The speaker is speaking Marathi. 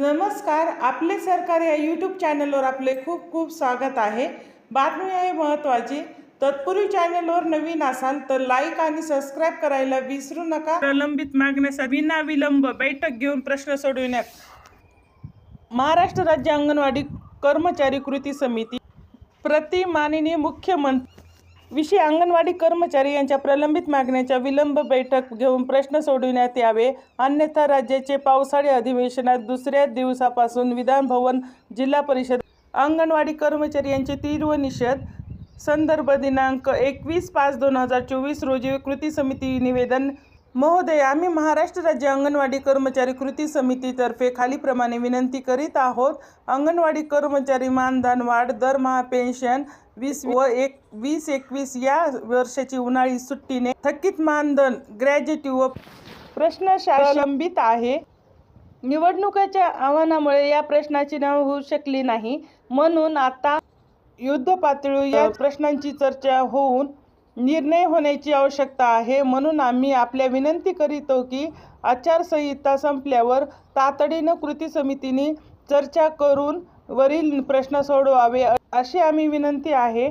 नमस्कार आपले सरकार या यूट्यूब चॅनलवर आपले खूप खूप स्वागत आहे. बातमी आहे महत्त्वाची तत्पूर्वी चॅनलवर नवीन असाल तर लाईक आणि सबस्क्राईब करायला विसरू नका. प्रलंबित मागण्यासाठी विना विलंब बैठक घेऊन प्रश्न सोडविण्यात. महाराष्ट्र राज्य अंगणवाडी कर्मचारी कृती समिती. प्रति माननीय मुख्यमंत्री विषय अंगणवाडी कर्मचारी यांच्या प्रलंबित मागण्याच्या विलंब बैठक घेऊन प्रश्न सोडविण्यात यावे. अन्यथा राज्याचे पावसाळी अधिवेशनात दुसऱ्या दिवसापासून विधानभवन जिल्हा परिषद अंगणवाडी कर्मचारी यांचे तीव्र निषेध. संदर्भ दिनांक एकवीस पाच दोन हजार चोवीस रोजी कृती समिती निवेदन महोदय आम्ही महाराष्ट्र राज्य अंगणवाडी कर्मचारी कृती समितीतर्फे खालीप्रमाणे विनंती करीत आहोत. अंगणवाडी कर्मचारी मानधन वाढ दरमहा पेन्शन वीस व एक वीस एकवीस या वर्षाची उन्हाळी सुट्टीने थकीत मानधन ग्रॅज्युटी व प्रश्न प्रलंबित आहे. निवडणुकाच्या आव्हानामुळे या प्रश्नाची नाव होऊ शकली नाही. म्हणून आता युद्ध पातळीवर या प्रश्नांची चर्चा होऊन निर्णय होण्याची आवश्यकता आहे. म्हणून आम्ही आपल्या विनंती करीतो की आचारसंहिता संपल्यावर तातडीनं कृती समितीने चर्चा करून वरील प्रश्न सोडवावे अशी आम्ही विनंती आहे.